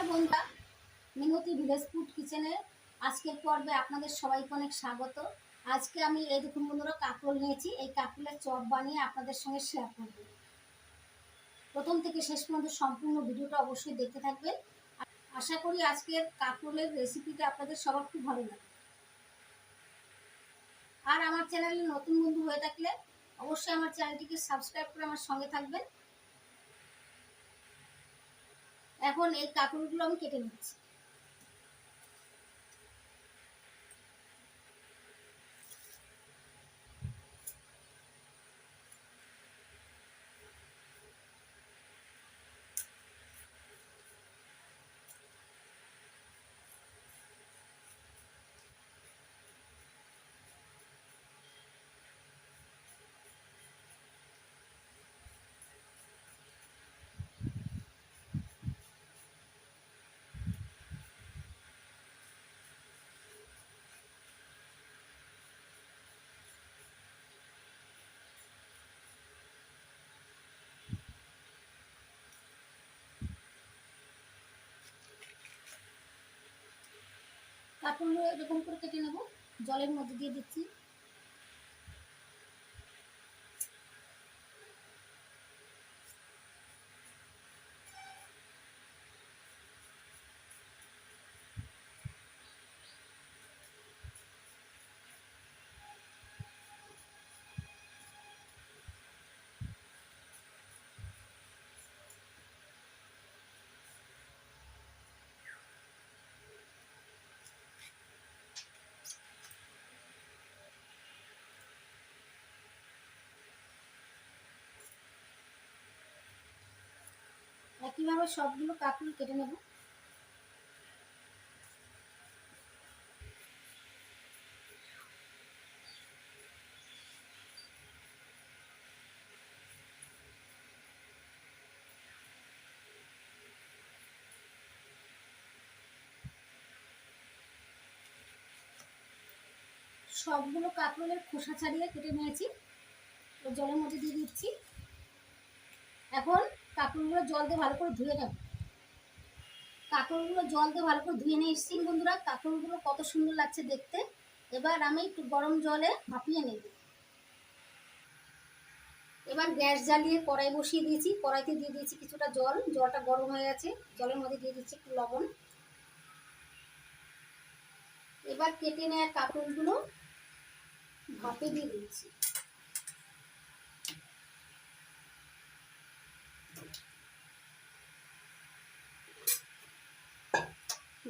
নমস্কার বন্ধুরা। মিনতি village food কিচেনের আজকের পর্বে আপনাদের সবাইকে অনেক স্বাগত। আজকে আমি এই দেখুন বন্ধুরা, কাঁকরোল নিয়েছি। এই কাঁকরোলের চপ বানিয়ে আপনাদের সঙ্গে শেয়ার করব। প্রথম থেকে শেষ পর্যন্ত সম্পূর্ণ ভিডিওটা অবশ্যই দেখতে থাকবেন। আশা করি আজকের কাঁকরোলের রেসিপিটা আপনাদের সবার খুব ভালো লাগবে। আর আমার চ্যানেলে নতুন বন্ধু হয়ে থাকলে অবশ্যই আমার চ্যানেলটিকে সাবস্ক্রাইব করে আমার সঙ্গে থাকবেন। এখন এই কাপড়গুলো আমি কেটে নিচ্ছি। কাঁকড়গুলো এরকম করে কেটে নেব। জলের মধ্যে দিয়ে দিচ্ছি। একইভাবে সবগুলো কাঁকড়ি কেটে নেব। সবগুলো কাঁকরোলের খোসা ছাড়িয়ে কেটে নিয়েছি। জলের মধ্যে দিয়ে দিচ্ছি। এখন কাঁকড়গুলো জল দিয়ে ভালো করে ধুয়ে নেব। কাঁকড়গুলো জল দিয়ে ভালো করে ধুয়ে নিয়ে এসেছি বন্ধুরা, কাঁকড়গুলো কত সুন্দর লাগছে দেখতে। এবার আমি একটু গরম জলে ভাপিয়ে নেব। এবার গ্যাস জ্বালিয়ে কড়াই বসিয়ে দিয়েছি। কড়াইতে দিয়ে দিয়েছি কিছুটা জল, জলটা গরম হয়ে গেছে। জলের মধ্যে দিয়ে দিচ্ছি একটু লবণ। এবার কেটে নেওয়া কাপড়গুলো ভাপে দিয়ে দিচ্ছি।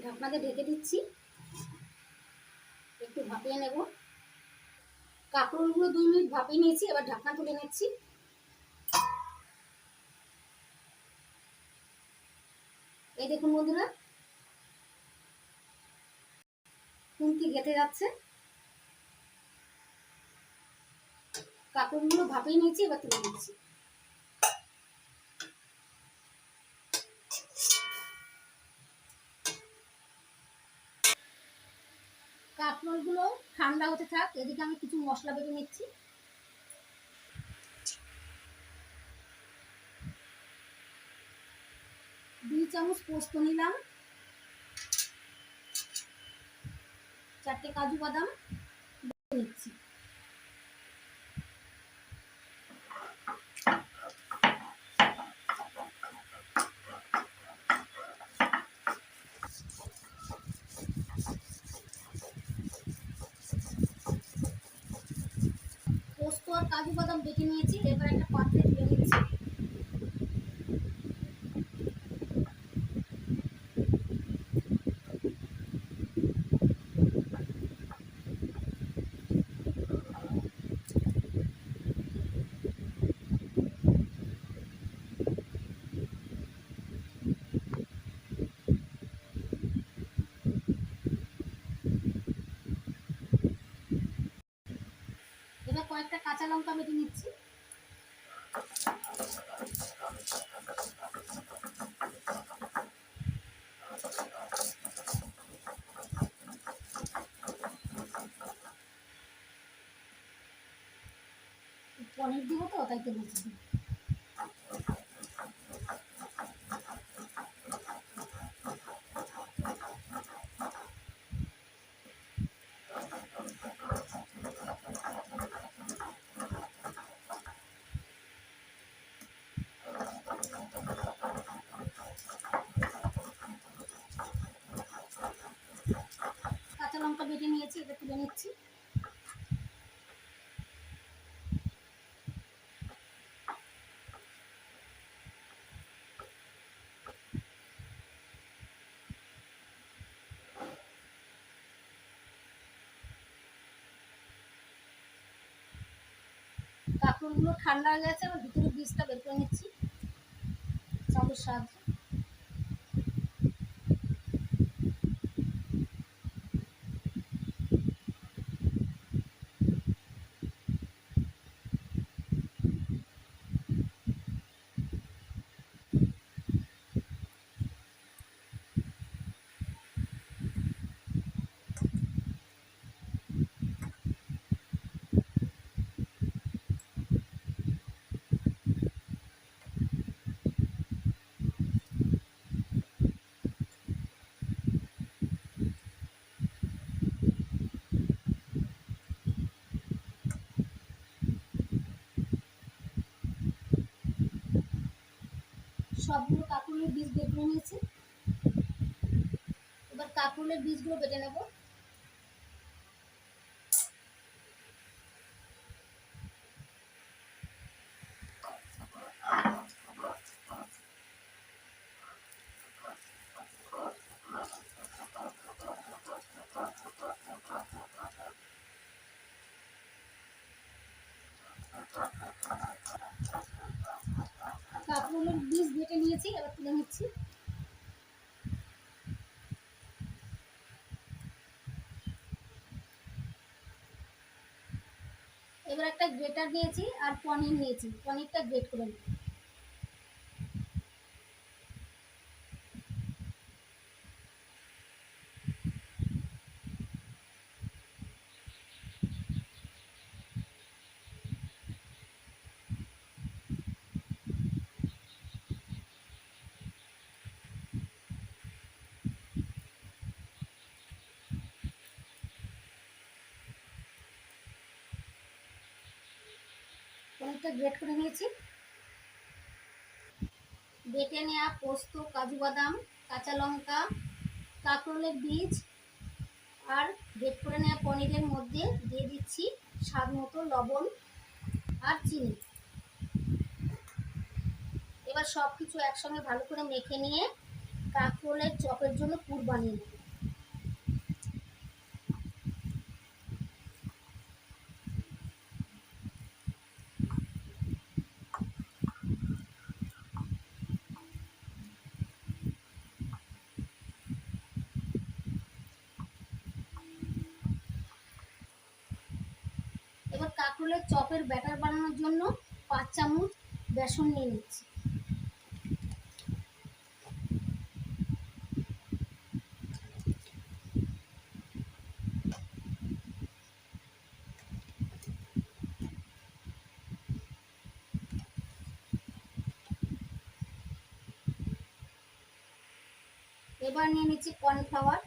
ঢাকনাতে ঢেকে দিচ্ছি। একটু ভাপিয়ে নেব। কাঁকড়গুলো দুই মিনিট ভাপিয়ে নিয়েছি, এবার ঢাকনা তুলে নিচ্ছি। এই দেখুন বন্ধুরা কুমতি গেতে যাচ্ছে। কাপড়গুলো ভাপিয়ে নিয়েছি, এবার তুলে নিচ্ছি। কাঁকরোলগুলো ঠান্ডা হতে থাক, এদিকে আমি কিছু মশলা বেটে নিচ্ছি। দুই চামচ পোস্ত নিলাম। চারটে কাজু বাদাম নিচ্ছি। কাজু বাদাম বেটে নিয়েছি এবার একটা পাত্রে তুলে নিচ্ছি এবার কয়েকটা বেটে নিচ্ছি। পনির দিব তো তাই তো বলছি বেটে নিয়েছি নিচ্ছি কাপড়গুলো ঠান্ডা হয়ে গেছে এবার ভিতরে বীজটা বের করে নিচ্ছি। চামচের সাহায্যে সবগুলো কাকুলের বীজ বের করে নিয়েছি এবার কাকুলের বীজগুলো বেটে নেব। কাকুলের বীজ বেটে নিয়েছি এবার তুলে নিচ্ছি। এবার একটা গ্রেটার নিয়েছি আর পনির নিয়েছি। পনিরটা গ্রেট করে নেব পনিরটা গ্রেট করে নিয়েছি। বেটে নেওয়া পোস্ত, কাজু বাদাম, কাঁচা লঙ্কা, কাঁকরোলের বীজ আর গ্রেট করে নেওয়া পনিরের মধ্যে দিয়ে দিচ্ছি স্বাদ মতো লবণ আর চিনি। এবার সব কিছু একসঙ্গে ভালো করে মেখে নিয়ে কাঁকরোলের চপের জন্য পুর বানিয়ে নেব এবার কাঁকরোলের চপের ব্যাটার বানানোর জন্য পাঁচ চামচ বেসন নিয়ে নিচ্ছি। এবার নিয়ে নিচ্ছি কর্নফ্লাওয়ার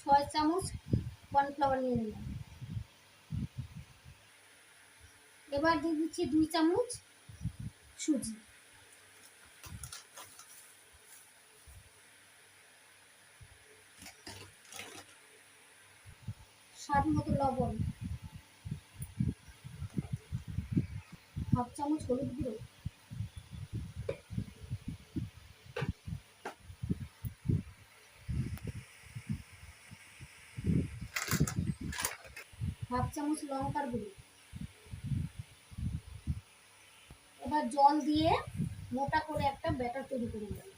ছয় চামচ কর্নফ্লাওয়ার নিয়ে নিলাম। এবার দিয়ে দিচ্ছি দুই চামচ সুজি। স্বাদ মতো লবণ। হাফ চামচ হলুদ গুঁড়ো। হাফ চামচ লঙ্কার গুঁড়ো। এবার জল দিয়ে মোটা করে একটা ব্যাটার তৈরি করে নেব।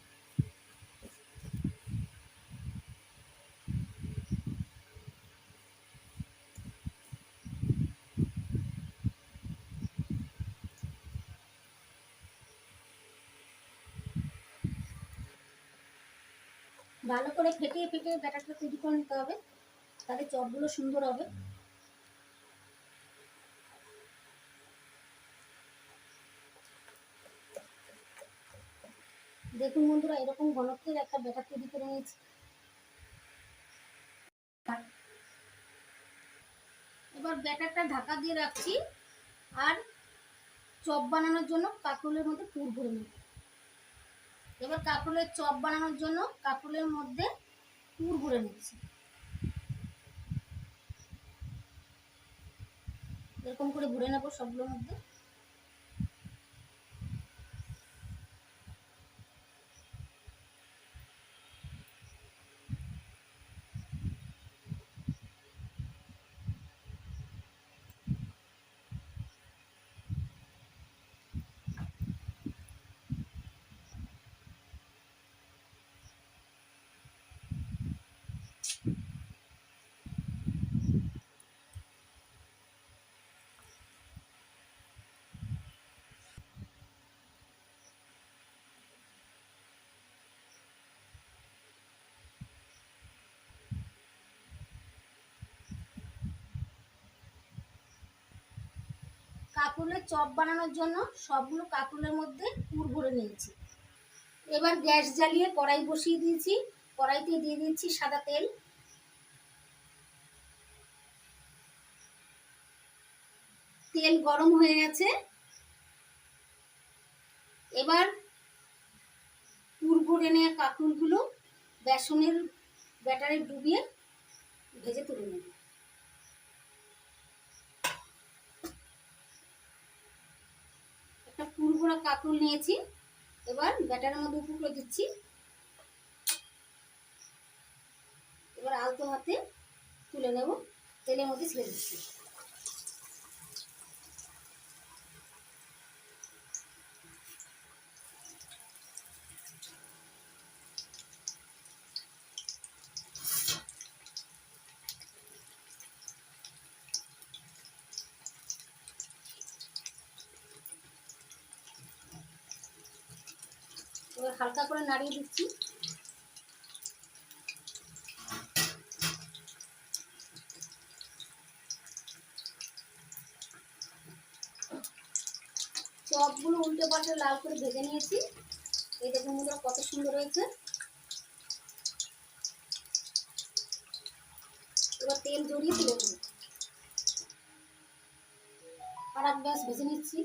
ভালো করে ফেটিয়ে ফেটিয়ে ব্যাটারটা তৈরি করে নিতে হবে, তাহলে চপগুলো সুন্দর হবে। দেখুন বন্ধুরা, এরকম ঘনত্বের একটা ব্যাটার তৈরি করে নিয়েছি। এবার ব্যাটারটা ঢাকা দিয়ে রাখছি আর চপ বানানোর জন্য কাঁকরোলের মধ্যে পুর ভরে নেব। এবার কাঁকরোলের চপ বানানোর জন্য কাঁকরোলের মধ্যে পুর ভরে নিচ্ছি। এরকম করে ভরে নেব সবগুলোর মধ্যে। কাঁকরোলের চপ বানানোর জন্য সবগুলো কাঁকরোলের মধ্যে পুর ভরে নিয়েছি। এবার গ্যাস জ্বালিয়ে কড়াই বসিয়ে দিয়েছি। কড়াইতে দিয়ে দিচ্ছি সাদা তেল। তেল গরম হয়ে গেছে। এবার পুর ভরে নেওয়া কাঁকরোলগুলো বেসনের ব্যাটারে ডুবিয়ে ভেজে তুলে নেব। পুর ভরা নিয়েছি। এবার ব্যাটারের মধ্যে উপর দিচ্ছি। এবার আলতো হাতে তুলে নেব। তেলের মধ্যে ছেড়ে দিচ্ছি। হালকা করে নাড়িয়ে দিচ্ছি। চপগুলো উল্টে পাল্টে লাল করে ভেজে নিয়েছি। এই দেখুন মুদ্রা কত সুন্দর হয়েছে। এবার তেল জড়িয়ে তুলে আর এক গ্যাস ভেজে নিচ্ছি।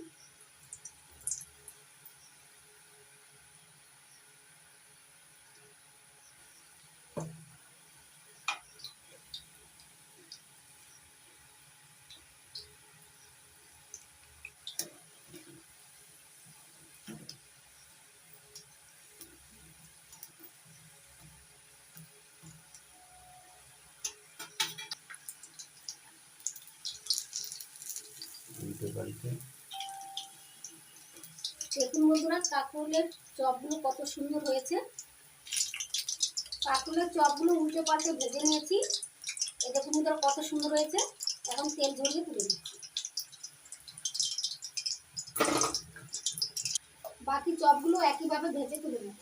উল্টে পাল্টে দেখুন বন্ধুরা কাঁকরোলের চপগুলো কত সুন্দর হয়েছে। কাঁকরোলের চপগুলো উল্টে পাল্টে ভেজে নিয়েছি। এই দেখুন বন্ধুরা, কত সুন্দর হয়েছে। এখন তেল ঝরিয়ে তুলে দিচ্ছি বাকি চপগুলো একইভাবে ভেজে তুলে নেব।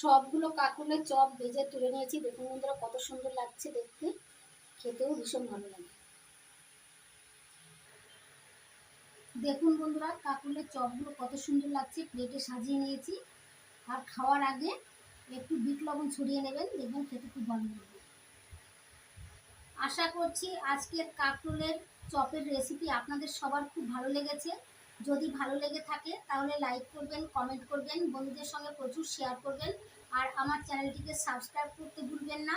সবগুলো কাঁকরোলের চপ ভেজে তুলে নিয়েছি। দেখুন বন্ধুরা, কত সুন্দর লাগছে দেখতে। খেতেও ভীষণ ভালো লাগে। দেখুন বন্ধুরা, কাকুলের চপগুলো কত সুন্দর লাগছে। প্লেটে সাজিয়ে নিয়েছি। আর খাওয়ার আগে একটু বিট লবণ ছড়িয়ে নেবেন, দেখবেন খেতে খুব ভালো লাগবে। আশা করছি আজকের কাকরোলের চপের রেসিপি আপনাদের সবার খুব ভালো লেগেছে। যদি ভালো লেগে থাকে, তাহলে লাইক করবেন কমেন্ট করবেন, বন্ধুদের সঙ্গে প্রচুর শেয়ার করবেন। আর আমার চ্যানেলটিকে সাবস্ক্রাইব করতে ভুলবেন না।